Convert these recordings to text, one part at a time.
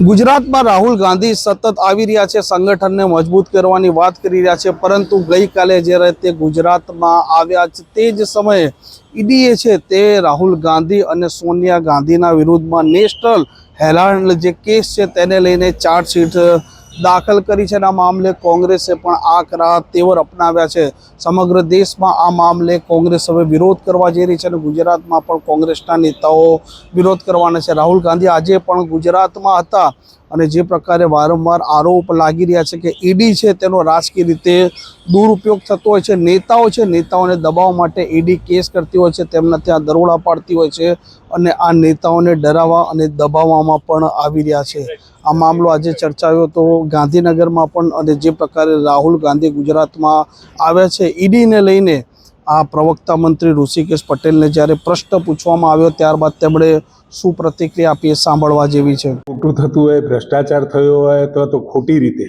ગુજરાતમાં રાહુલ ગાંધી સતત આવી રહ્યા છે, સંગઠનને મજબૂત કરવાની વાત કરી રહ્યા છે, પરંતુ ગઈકાલે જ્યારે તે ગુજરાતમાં આવ્યા છે, તે જ સમયે ઈડીએ છે તે રાહુલ ગાંધી અને સોનિયા ગાંધીના વિરુદ્ધમાં નેશનલ હેરાલ્ડ જે કેસ છે, તેને લઈને ચાર્જશીટ દાખલ કરી છે અને આ મામલે કોંગ્રેસે પણ આકરા તેવર અપનાવ્યા છે. સમગ્ર દેશમાં આ મામલે કોંગ્રેસ હવે વિરોધ કરવા જઈ રહી છે અને ગુજરાતમાં પણ કોંગ્રેસના નેતાઓ વિરોધ કરવાના છે. રાહુલ ગાંધી આજે પણ ગુજરાતમાં હતા. અને જે પ્રકારે વારંવાર આરોપ લાગી રહ્યા છે કે ઈડી છે તેનો રાજકીય રીતે દુરુપયોગ થતો હોય છે. નેતાઓ છે, નેતાઓને દબાવવા માટે ઈડી કેસ કરતી હોય છે, તેમના ત્યાં દરોડા પાડતી હોય છે અને આ નેતાઓને ડરાવવા અને દબાવવામાં પણ આવી રહ્યા છે. આ મામલો આજે ચર્ચાયો તો ગાંધીનગરમાં પણ અને જે પ્રકારે રાહુલ ગાંધી ગુજરાતમાં આવ્યા છે. ઈડીને લઈને આ પ્રવક્તા મંત્રી ઋષિકેશ પટેલને જ્યારે પ્રશ્ન પૂછવામાં આવ્યો, ત્યારબાદ તેમણે શું પ્રતિક્રિયા આપી સાંભળવા જેવી છે. ખોટું થતું હોય, ભ્રષ્ટાચાર થયો હોય, અથવા તો ખોટી રીતે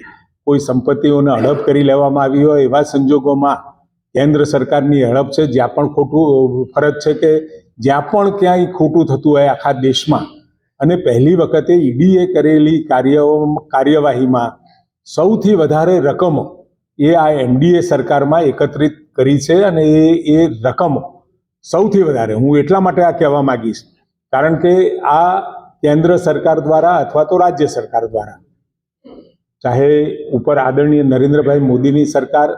કોઈ સંપત્તિઓને હડપ કરી લેવામાં આવી હોય, એવા સંજોગોમાં કેન્દ્ર સરકારની હડપ છે, જ્યાં પણ ખોટું ફરજ છે કે જ્યાં પણ ક્યાંય ખોટું થતું હોય આખા દેશમાં. અને પહેલી વખતે ઈડીએ કરેલી કાર્ય કાર્યવાહીમાં સૌથી વધારે રકમો એ આ એનડીએ સરકારમાં એકત્રિત કરી છે અને એ એ રકમો સૌથી વધારે. હું એટલા માટે આ કહેવા માંગીશ. કારણ કે આ કેન્દ્ર સરકાર દ્વારા અથવા તો રાજ્ય સરકાર દ્વારા. ચાહે ઉપર આદરણીય નરેન્દ્રભાઈ મોદીની સરકાર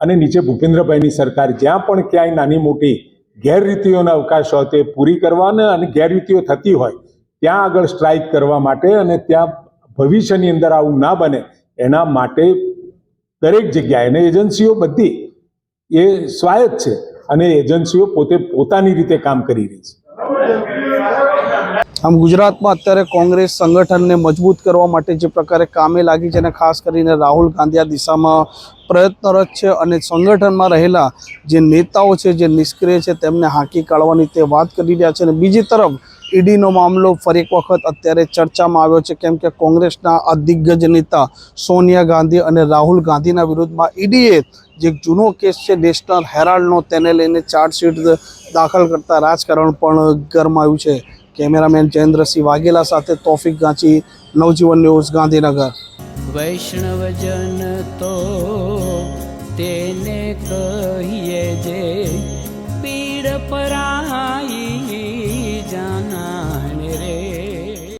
અને નીચે ભૂપેન્દ્રભાઈની સરકાર જ્યાં પણ ક્યાંય નાની મોટી ગેરરીતિઓના અવકાશ હોય તે પૂરી કરવાના અને ગેરરીતિઓ થતી હોય, ત્યાં આગળ સ્ટ્રાઇક કરવા માટે અને ત્યાં ભવિષ્યની અંદર આવું ના બને, એના માટે દરેક જગ્યાએ અને એજન્સીઓ બધી એ સ્વાયત્ત છે અને એજન્સીઓ પોતે પોતાની રીતે કામ કરી રહી છે. આમ ગુજરાતમાં અત્યારે કોંગ્રેસ સંગઠનને મજબૂત કરવા માટે જે પ્રકારે કામે લાગી છે અને ખાસ કરીને રાહુલ ગાંધી આ દિશામાં પ્રયત્નરત છે અને સંગઠનમાં રહેલા જે નેતાઓ છે, જે નિષ્ક્રિય છે, તેમને હાંકી કાઢવાની તે વાત કરી રહ્યા છે અને બીજી તરફ ઈડીનો મામલો ફરી એક વખત અત્યારે ચર્ચામાં આવ્યો છે કેમ કે કોંગ્રેસના આ દિગ્ગજ નેતા સોનિયા ગાંધી અને રાહુલ ગાંધીના વિરુદ્ધમાં ઈડીએ જે જૂનો કેસ છે, નેશનલ હેરાલ્ડનો, તેને લઈને ચાર્જશીટ દાખલ કરતા રાજકારણ પણ ગરમાયું છે. કેમેરામેન જયેન્દ્રસિંહ વાઘેલા સાથે તોફિક ગાંચી, નવજીવન ન્યૂઝ, ગાંધીનગર. વૈષ્ણવજન તો તેને કહીએ જે પીડ પરાઈ